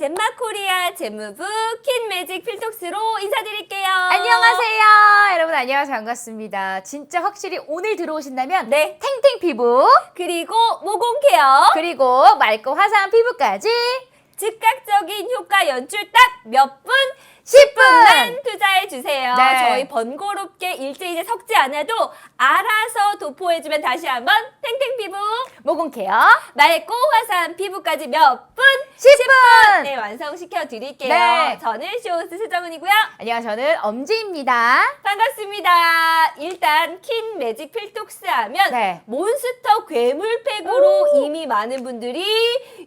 젠마코리아 재무부 킨매직 필톡스로 인사드릴게요. 안녕하세요. 여러분 안녕하세요. 반갑습니다. 진짜 확실히 오늘 들어오신다면 네. 탱탱 피부 그리고 모공 케어 그리고 맑고 화사한 피부까지 즉각적인 효과 연출 딱 몇 분? 10분. 투자해 주세요. 네. 저희 번거롭게 일제 이제 섞지 않아도 알아서 도포해 주면 다시 한번 탱탱 피부 모공 케어 맑고 화사한 피부까지 몇 분? 10분. 네 완성시켜 드릴게요. 네. 저는 쇼호스 세정은이고요. 안녕하세요. 저는 엄지입니다. 반갑습니다. 일단 킨 매직 필톡스 하면 네. 몬스터 괴물팩으로 이미 많은 분들이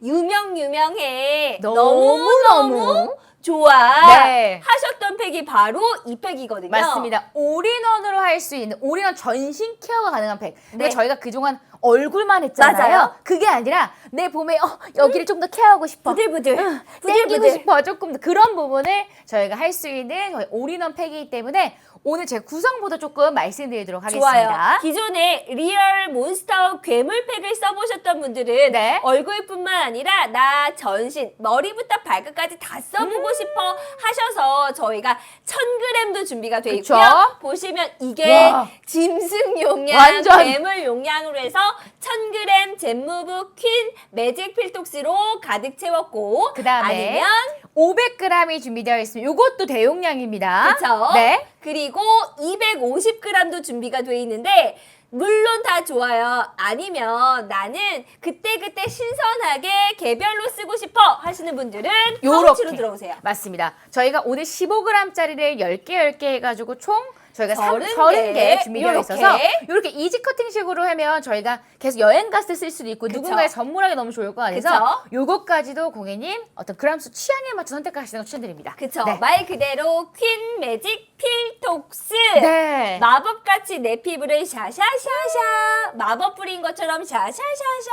유명 유명해 너무 너무 좋아 네. 하셨던 팩이 바로 이 팩이거든요. 맞습니다. 올인원으로 할 수 있는 올인원 전신 케어가 가능한 팩. 네. 저희가 그동안 얼굴만 했잖아요. 맞아요. 그게 아니라 내 봄에 어, 여기를 좀 더 케어하고 싶어. 부들부들 땡기고 부들부들 싶어 조금 더 그런 부분을 저희가 할 수 있는 저희 올인원 팩이기 때문에 오늘 제 구성부터 조금 말씀드리도록 좋아요. 하겠습니다. 기존에 리얼 몬스터 괴물팩을 써보셨던 분들은 네. 얼굴뿐만 아니라 나 전신 머리부터 발끝까지 다 써보고 음. 싶어 하셔서 저희가 1000g도 준비가 돼 그쵸? 있고요. 보시면 이게 와. 짐승 용량, 완전. 괴물 용량으로 해서 1000g 젠무브 퀸 매직 필톡스로 가득 채웠고 그다음에 아니면 500g이 준비되어 있습니다. 이것도 대용량입니다. 그쵸? 네. 그리고 250g도 준비가 돼 있는데 물론 다 좋아요. 아니면 나는 그때그때 신선하게 개별로 쓰고 싶어 하시는 분들은 파우치로 요렇게. 들어오세요. 맞습니다. 저희가 오늘 15g짜리를 10개 10개 해가지고 총 저희가 서른 30개 개, 준비되어 요렇게. 있어서 이렇게 이지 커팅식으로 하면 저희가 계속 여행 갔을 때 쓸 수도 있고 그쵸. 누군가에 선물하기 너무 좋을 것. 같아서 요것까지도 고객님 어떤 그람수 취향에 맞춰 선택하시는 거 추천드립니다. 그쵸? 네. 말 그대로 퀸 매직 필톡스. 네. 마법같이 내 피부를 샤샤샤샤 마법 뿌린 것처럼 샤샤샤샤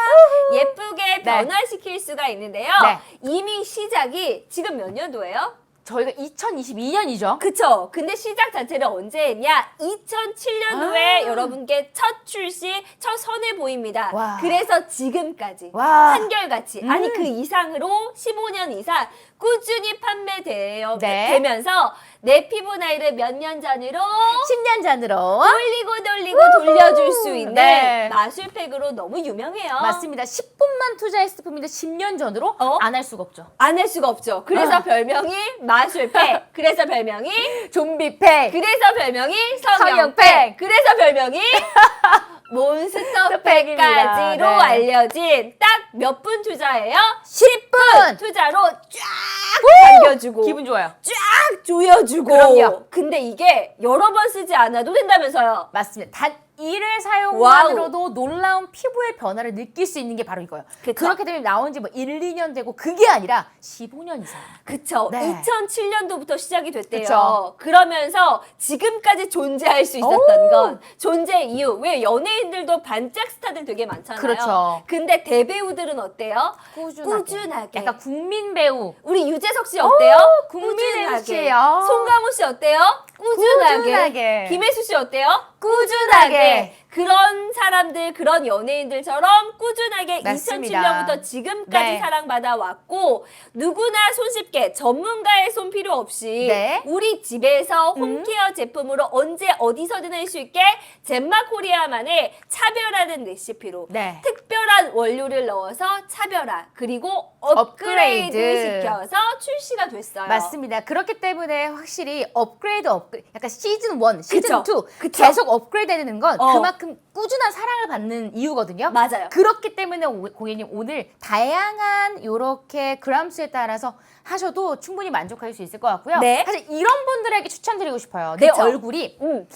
예쁘게 네. 변화시킬 수가 있는데요. 네. 이미 시작이 지금 몇 년도예요? 저희가 2022년이죠. 그쵸. 근데 시작 자체를 언제 했냐? 2007년도에 아. 여러분께 첫 출시, 첫 선을 보입니다. 와. 그래서 지금까지 와. 한결같이 아니 음. 그 이상으로 15년 이상 꾸준히 판매되어 네. 되면서 내 피부 나이를 몇 년 전으로 10년 전으로 돌리고 돌리고 돌려줄 수 있는 네. 마술팩으로 너무 유명해요. 맞습니다. 10분만 투자했을 뿐인데 10년 전으로 어? 안 할 수가 없죠. 안 할 수가 없죠. 그래서 아. 별명이 마술팩. 그래서 별명이 좀비팩. 그래서 별명이 성형팩. 성형팩. 그래서 별명이 몬스터팩까지로 팩입니다. 네. 알려진 딱 몇 분 투자예요? 10분. 투자로 쫙 당겨주고 기분 좋아요. 쫙 조여주고 그럼요. 근데 이게 여러 번 쓰지 않아도 된다면서요. 맞습니다. 단 이를 사용만으로도 놀라운 피부의 변화를 느낄 수 있는 게 바로 이거예요. 그쵸. 그렇게 되면 나온 지 뭐 1, 2년 되고 그게 아니라 15년 이상. 그쵸. 네. 2007년도부터 시작이 됐대요. 그쵸. 그러면서 지금까지 존재할 수 있었던 오. 건 존재 이유. 왜 연예인들도 반짝 스타들 되게 많잖아요. 그렇죠. 근데 대배우들은 어때요? 꾸준하게. 약간 국민 배우. 우리 유재석 씨 어때요? 국민 꾸준하게. MC예요. 송강호 씨 어때요? 꾸준하게. 꾸준하게. 김혜수 씨 어때요? 꾸준하게. 그런 사람들, 그런 연예인들처럼 꾸준하게 맞습니다. 2007년부터 지금까지 네. 사랑받아 왔고 누구나 손쉽게 전문가의 손 필요 없이 네. 우리 집에서 홈케어 제품으로 언제 어디서든 할 수 있게 젠마 코리아만의 차별화된 레시피로 네. 특별한 원료를 넣어서 차별화 그리고 업그레이드, 업그레이드. 시켜서 출시가 됐어요. 맞습니다. 그렇기 때문에 확실히 업그레이드 업그레이드 약간 시즌 1, 시즌 그쵸. 2 그쵸. 계속 업그레이드 되는 건 어. 그만큼 꾸준한 사랑을 받는 이유거든요. 맞아요. 그렇기 때문에 오- 고객님 오늘 다양한 요렇게 그람수에 따라서 하셔도 충분히 만족할 수 있을 것 같고요. 네. 사실 이런 분들에게 추천드리고 싶어요. 내 그쵸. 얼굴이 음.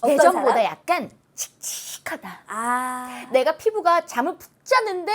어떤 예전보다? 약간 칙칙하다. 아 내가 피부가 잠을 푹 잤는데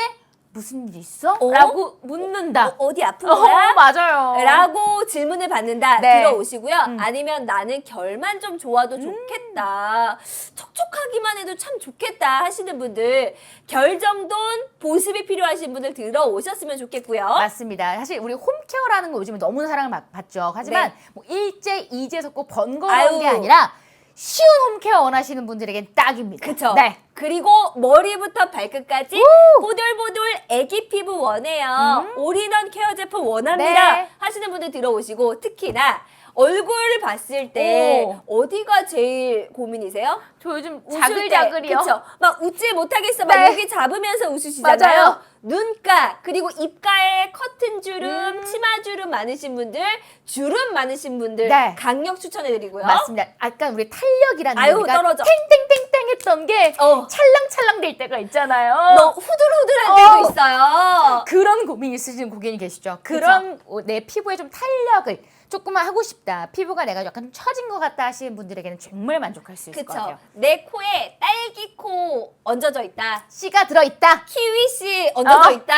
무슨 일 있어? 어? 라고 묻는다. 어, 디 아픈 어, 거야? 맞아요. 라고 질문을 받는다 네. 들어오시고요. 음. 아니면 나는 결만 좀 좋아도 좋겠다. 촉촉하기만 해도 참 좋겠다 하시는 분들 결 정도는 보습이 필요하신 분들 들어오셨으면 좋겠고요. 맞습니다. 사실 우리 홈케어라는 거 요즘에 너무나 사랑을 받- 받죠. 하지만 네. 뭐 일제, 이제 섞고 번거로운 아유. 게 아니라 쉬운 홈케어 원하시는 분들에겐 딱입니다. 그쵸? 네. 그리고 머리부터 발끝까지 보들보들 애기 피부 원해요. 올인원 케어 제품 원합니다. 음. 네. 하시는 분들 들어오시고 특히나 얼굴 봤을 때 어디가 제일 고민이세요? 저 요즘 웃을 자글자글이요. 때, 그쵸? 막 웃지 못하겠어. 막 네. 여기 잡으면서 웃으시잖아요. 맞아요. 눈가 그리고 입가에 커튼 주름, 음. 치마 주름 많으신 분들, 주름 많으신 분들 네. 강력 추천해드리고요. 맞습니다. 아까 우리 탄력이라는 아유, 우리가 떨어져. 탱탱탱탱 했던 게 어. 찰랑찰랑 될 때가 있잖아요. 너 후들후들할 어. 때도 있어요. 그런 고민 있으신 고객이 계시죠? 그런 어, 내 피부에 좀 탄력을 조금만 하고 싶다. 피부가 내가 약간 좀 처진 것 같다 하시는 분들에게는 정말 만족할 수 있을 것 그쵸. 같아요. 내 코에 딸기코 얹어져 있다. 씨가 들어있다. 키위씨 얹어져 어. 있다.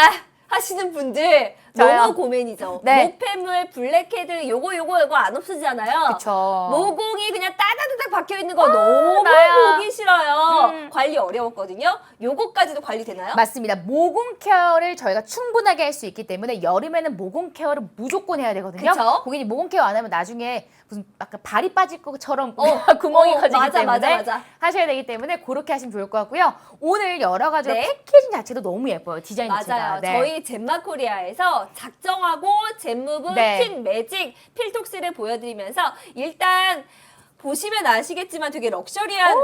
하시는 분들 저요. 너무 고민이죠. 네. 노폐물, 블랙헤드 요거 요거 요거 안 없어지잖아요. 그쵸. 모공이 그냥 따다다닥 박혀 있는 거 너무 나야. 보기 싫어요. 음. 관리 어려웠거든요. 요거까지도 관리 되나요? 맞습니다. 모공 케어를 저희가 충분하게 할 수 있기 때문에 여름에는 모공 케어를 무조건 해야 되거든요. 그쵸? 고객님 모공 케어 안 하면 나중에 무슨 아까 발이 빠질 것처럼 어, 구멍이 어, 커지기 맞아, 때문에 맞아, 맞아. 하셔야 되기 때문에 그렇게 하시면 좋을 것 같고요. 오늘 여러 가지로 네. 패키징 자체도 너무 예뻐요. 디자인 자체가. 맞아요. 네. 저희 젠마코리아에서 작정하고 젠무브 네. 핀 매직 필톡스를 보여드리면서 일단 보시면 아시겠지만 되게 럭셔리한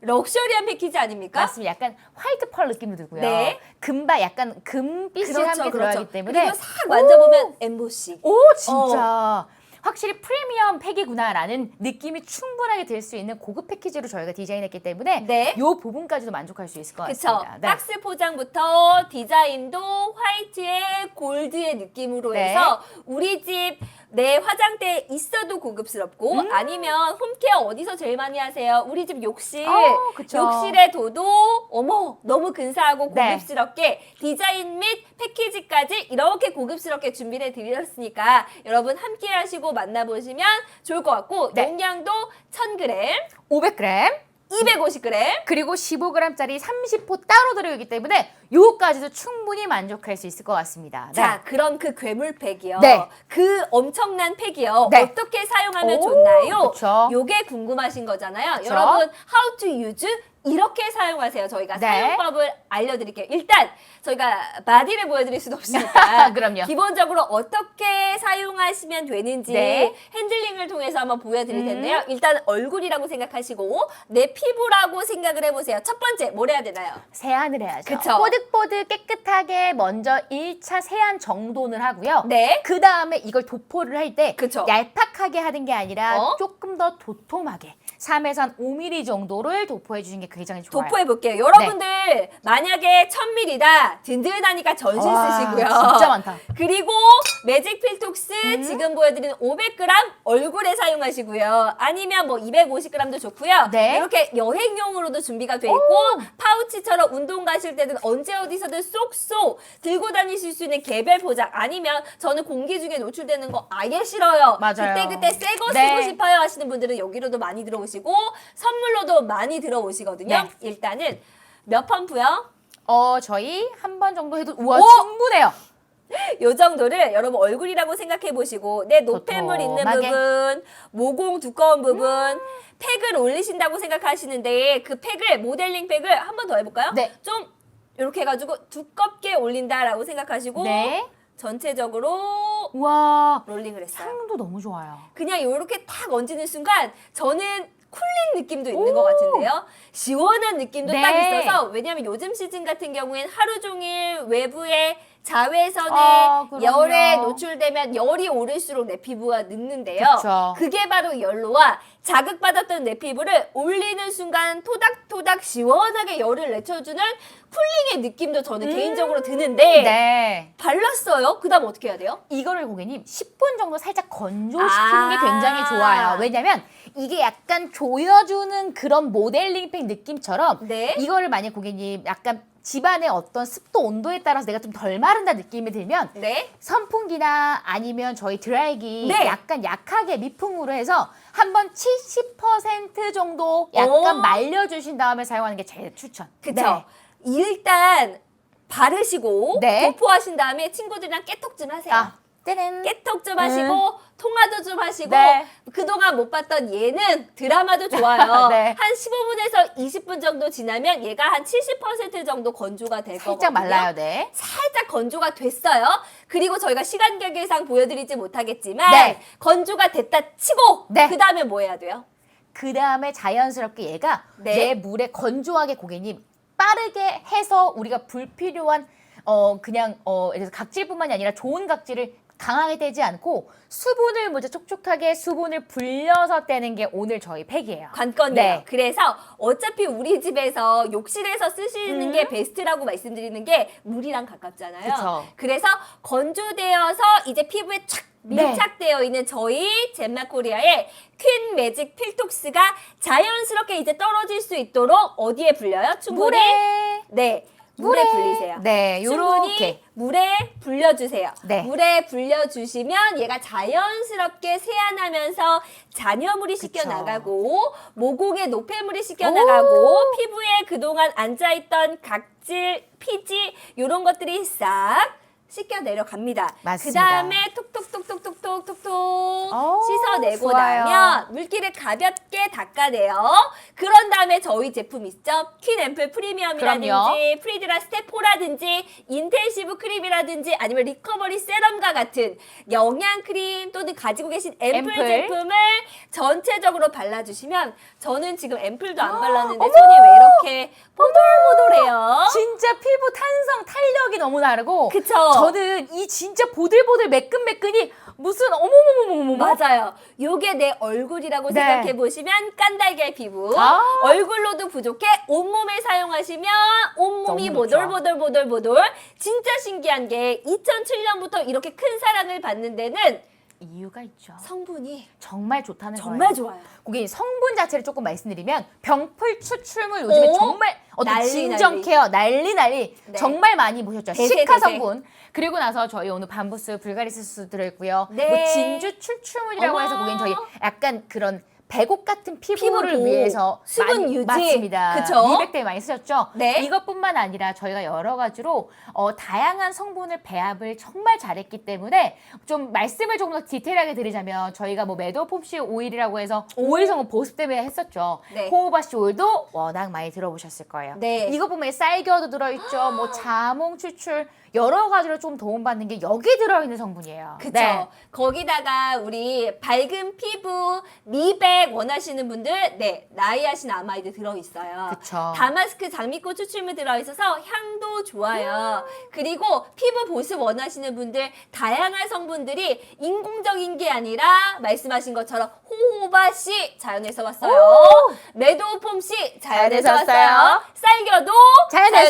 럭셔리한 패키지 아닙니까? 맞습니다. 약간 화이트 펄 느낌도 들고요. 네. 금바 약간 금빛이 함께 들어가기 때문에 그리고 싹 만져보면 엠보시. 오 진짜 확실히 프리미엄 팩이구나라는 느낌이 충분하게 들 수 있는 고급 패키지로 저희가 디자인했기 때문에 네. 이 부분까지도 만족할 수 있을 것 그쵸. 같습니다. 네. 박스 포장부터 디자인도 화이트에 골드의 느낌으로 네. 해서 우리 집 내 화장대에 있어도 고급스럽고 음. 아니면 홈케어 어디서 제일 많이 하세요? 우리 집 욕실. 어, 그쵸. 욕실에 둬도 어머 너무 근사하고 네. 고급스럽게 디자인 및 패키지까지 이렇게 고급스럽게 준비를 드렸으니까 여러분 함께 하시고 만나보시면 좋을 것 같고 네. 용량도 1000g, 500g 250g 그리고 15g짜리 30호 따로 들어있기 때문에 요거까지도 충분히 만족할 수 있을 것 같습니다. 네. 자, 그럼 그 괴물팩이요. 네. 그 엄청난 팩이요. 네. 어떻게 사용하면 오, 좋나요? 그쵸. 요게 궁금하신 거잖아요. 그쵸. 여러분, how to use 이렇게 사용하세요. 저희가 네. 사용법을 알려드릴게요. 일단 저희가 바디를 보여드릴 수는 없으니까 그럼요. 기본적으로 어떻게 사용하시면 되는지 네. 핸들링을 통해서 한번 보여드릴 음. 텐데요. 일단 얼굴이라고 생각하시고 내 피부라고 생각을 해보세요. 첫 번째 뭘 해야 되나요? 세안을 해야죠. 그쵸. 뽀득뽀득 깨끗하게 먼저 1차 세안 정돈을 하고요. 네. 그 다음에 이걸 도포를 할때 그쵸. 얄팍하게 하는 게 아니라 어? 조금 더 도톰하게 3에서 한 5mm 정도를 도포해 주는 게 굉장히 좋아요. 도포해 볼게요. 여러분들 만약에 1000ml다 든든하니까 전신 와, 쓰시고요. 진짜 많다. 그리고 매직 필톡스 음. 지금 보여드리는 500g 얼굴에 사용하시고요. 아니면 뭐 250g도 좋고요. 네. 이렇게 여행용으로도 준비가 돼 있고 파우치처럼 운동 가실 때든 언제 어디서든 쏙쏙 들고 다니실 수 있는 개별 포장 아니면 저는 공기 중에 노출되는 거 아예 싫어요. 맞아요. 그때 그때 새거 네. 쓰고 싶어요 하시는 분들은 여기로도 많이 들어오시 고 선물로도 많이 들어오시거든요. 네. 일단은 몇 펌프요? 어, 저희 한 번 정도 해도 우와 오! 충분해요. 요 정도를 여러분 얼굴이라고 생각해 보시고 내 노폐물 있는 도톰하게. 부분, 모공 두꺼운 부분, 팩을 올리신다고 생각하시는데 그 팩을 모델링 팩을 한 번 더 해볼까요? 네. 좀 이렇게 해가지고 두껍게 올린다라고 생각하시고 네. 전체적으로 우와 롤링을 했어요. 향도 너무 좋아요. 그냥 이렇게 탁 얹는 순간 저는 쿨링 느낌도 있는 것 같은데요. 시원한 느낌도 네. 딱 있어서 왜냐하면 요즘 시즌 같은 경우엔 하루 종일 외부에 자외선에 아, 그럼요. 열에 노출되면 열이 오를수록 내 피부가 늙는데요. 그쵸. 그게 바로 열로와 자극받았던 내 피부를 올리는 순간 토닥토닥 시원하게 열을 내쳐주는 쿨링의 느낌도 저는 개인적으로 드는데 음. 네. 발랐어요. 그다음 어떻게 해야 돼요? 이거를 고객님 10분 정도 살짝 건조시키는 아. 게 굉장히 좋아요. 왜냐면 이게 약간 조여주는 그런 모델링 팩 느낌처럼 네. 이거를 만약 고객님 약간 집안의 어떤 습도 온도에 따라서 내가 좀 덜 마른다 느낌이 들면 네. 선풍기나 아니면 저희 드라이기 네. 약간 약하게密封으로 해서 한번 70% 정도 약간 오. 말려주신 다음에 사용하는 게 제일 추천. 그쵸. 일단 바르시고 네. 도포하신 다음에 친구들이랑 깨톡 좀 하세요. 아, 때는 깨톡 좀 하시고 통화도 좀 하시고 네. 그동안 못 봤던 얘는 드라마도 좋아요. 네. 한 15분에서 20분 정도 지나면 얘가 한 70% 정도 건조가 될 거거든요. 살짝 말라요, 네. 살짝 건조가 됐어요. 그리고 저희가 시간 관계상 보여드리지 못하겠지만 네. 건조가 됐다 치고 네. 그 다음에 뭐 해야 돼요? 그 다음에 자연스럽게 얘가 네. 내 물에 건조하게 고객님 빠르게 해서 우리가 불필요한 어 그냥 어 예를 들어서 각질뿐만이 아니라 좋은 각질을 강하게 떼지 않고 수분을 먼저 촉촉하게 수분을 불려서 떼는 게 오늘 저희 팩이에요. 관건이에요. 네. 그래서 어차피 우리 집에서 욕실에서 쓰시는 음. 게 베스트라고 말씀드리는 게 물이랑 가깝잖아요. 그쵸. 그래서 건조되어서 이제 피부에 촥 네. 밀착되어 있는 저희 젠마코리아의 퀸 매직 필톡스가 자연스럽게 이제 떨어질 수 있도록 어디에 불려요? 충분히 물에 네. 물에, 불리세요. 네, 요렇게 물에 불려주세요. 네. 물에 불려주시면 얘가 자연스럽게 세안하면서 잔여물이 씻겨 나가고 모공에 노폐물이 씻겨 나가고 피부에 그동안 앉아있던 각질, 피지 요런 것들이 싹 씻겨 내려갑니다. 맞습니다. 그다음에 톡톡톡톡톡톡톡 오, 씻어내고 좋아요. 나면 물기를 가볍게 닦아내요. 그런 다음에 저희 제품 있죠? 퀸 앰플 프리미엄이라든지 그럼요. 프리드라 스테포라든지 인텐시브 크림이라든지 아니면 리커버리 세럼과 같은 영양 크림 또는 가지고 계신 앰플, 앰플. 제품을 전체적으로 발라주시면 저는 지금 앰플도 안 발랐는데 손이 왜 이렇게 뽀돌뽀돌해요? 진짜 피부 탄성 탄력이 너무 다르고 그쵸? 저는 이 진짜 보들보들 매끈매끈이 무슨 어머머머머머 맞아요. 요게 내 얼굴이라고 네. 생각해 보시면 깐달걀 피부. 아. 얼굴로도 부족해. 온몸에 사용하시면 온몸이 너무 좋죠. 보들보들보들보들. 진짜 신기한 게 2007년부터 이렇게 큰 사랑을 받는 데는 이유가 있죠. 성분이 정말 좋다는 정말 거예요. 좋아요. 고객님 성분 자체를 조금 말씀드리면 병풀 추출물 요즘에 오? 정말 어떤 난리, 진정 난리. 케어 난리 난리 네. 정말 많이 보셨죠 대세, 시카 대세. 성분 그리고 나서 저희 오늘 밤부스 불가리스스 들어있고요 네. 뭐 진주 출출물이라고 어머. 해서 고객님 저희 약간 그런 배곡 같은 피부 피부를 보호, 위해서 수분 많이- 유지. 맞습니다. 그쵸? 미백 때 많이 쓰셨죠? 네. 이것뿐만 아니라 저희가 여러 가지로 어, 다양한 성분을 배합을 정말 잘했기 때문에 좀 말씀을 조금 더 디테일하게 드리자면 저희가 뭐 매도폼씨 오일이라고 해서 오일 성분 보습 때문에 했었죠. 네. 호호바씨 오일도 워낙 많이 들어보셨을 거예요. 네. 이것 보면 쌀겨도 들어있죠. 뭐 자몽 추출 여러 가지로 좀 도움받는 게 여기 들어있는 성분이에요. 그쵸. 네. 거기다가 우리 밝은 피부, 미백 원하시는 분들, 네, 나이아신 아마이드 들어있어요. 그쵸. 다마스크 장미꽃 추출물 들어있어서 향도 좋아요. 그리고 피부 보습 원하시는 분들, 다양한 성분들이 인공적인 게 아니라 말씀하신 것처럼 호호바 씨 자연에서 왔어요. 매도폼 씨 자연에서 자연에서 왔어요. 왔어요. 쌀겨도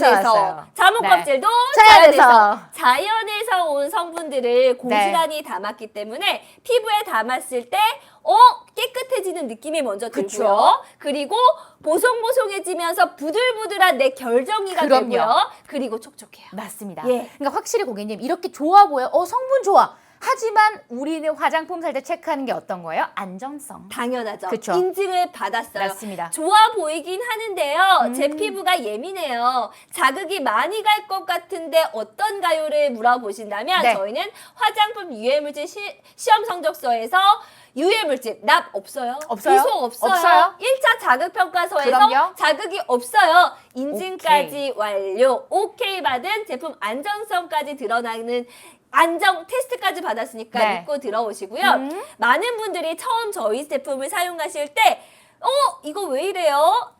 자연에서 왔어요. 자몽 네. 껍질도 자연에서. 자연에서. 자연에서 온 성분들을 고스란히 담았기 때문에 피부에 담았을 때 어? 깨끗해지는 느낌이 먼저 들고요. 그쵸. 그리고 보송보송해지면서 부들부들한 내 결정이가 그럼요. 되고요. 그리고 촉촉해요. 맞습니다. 예. 그러니까 확실히 고객님 이렇게 좋아 보여. 어 성분 좋아. 하지만 우리는 화장품 살 때 체크하는 게 어떤 거예요? 안전성. 당연하죠. 그쵸. 인증을 받았어요. 맞습니다. 좋아 보이긴 하는데요. 음. 제 피부가 예민해요. 자극이 많이 갈 것 같은데 어떤가요를 물어보신다면 네. 저희는 화장품 유해물질 시, 시험 성적서에서 유해물질 납 없어요. 없어요? 비속 없어요. 없어요? 1차 자극 평가서에서 그럼요. 자극이 없어요. 인증까지 완료. 오케이 받은 제품 안전성까지 드러나는 안정 테스트까지 받았으니까 네. 믿고 들어오시고요. 음. 많은 분들이 처음 저희 제품을 사용하실 때 어, 이거 왜 이래요?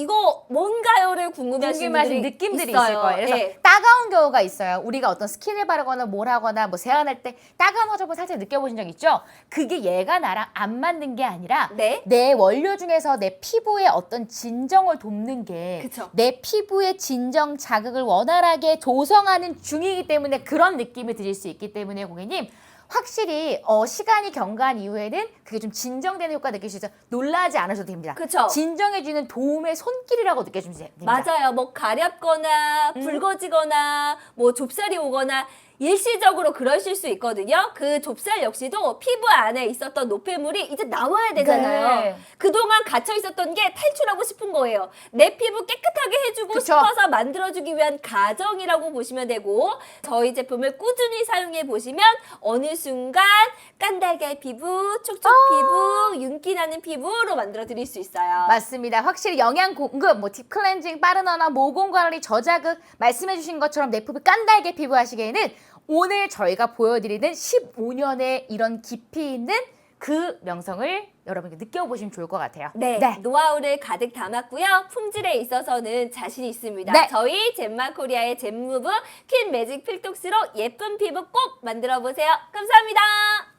어, 이거 뭔가요를 궁금해하시는 궁금하신 분들이 느낌들이 있어요. 있을 거예요. 그래서 예. 따가운 경우가 있어요. 우리가 어떤 스킨을 바르거나 뭘 하거나 뭐 세안할 때 따가운 화장품 살짝 느껴보신 적 있죠? 그게 얘가 나랑 안 맞는 게 아니라 네. 내 원료 중에서 내 피부에 어떤 진정을 돕는 게 그쵸. 내 피부의 진정 자극을 원활하게 조성하는 중이기 때문에 그런 느낌을 드릴 수 있기 때문에 고객님 확실히 어, 시간이 경과한 이후에는 그게 좀 진정되는 효과 느낄 수 있어서 놀라지 않으셔도 됩니다. 그쵸. 진정해주는 도움의 손길이라고 느껴주면 됩니다. 맞아요. 뭐 가렵거나 음. 붉어지거나 뭐 좁쌀이 오거나 일시적으로 그러실 수 있거든요. 그 좁쌀 역시도 피부 안에 있었던 노폐물이 이제 나와야 되잖아요. 네. 그동안 갇혀 있었던 게 탈출하고 싶은 거예요. 내 피부 깨끗하게 해주고 그쵸. 싶어서 만들어주기 위한 가정이라고 보시면 되고 저희 제품을 꾸준히 사용해 보시면 어느 순간 깐달걀 피부, 촉촉 피부, 윤기 나는 피부로 만들어 드릴 수 있어요. 맞습니다. 확실히 영양 공급, 뭐 딥 클렌징, 빠른 원화, 모공 관리, 저자극 말씀해 주신 것처럼 내 피부 깐달게 피부 하시기에는 오늘 저희가 보여드리는 15년의 이런 깊이 있는 그 명성을 여러분께 느껴보시면 좋을 것 같아요. 네, 노하우를 가득 담았고요. 품질에 있어서는 자신 있습니다. 네. 저희 젠마 코리아의 젠무브 퀸 매직 필톡스로 예쁜 피부 꼭 만들어 보세요. 감사합니다.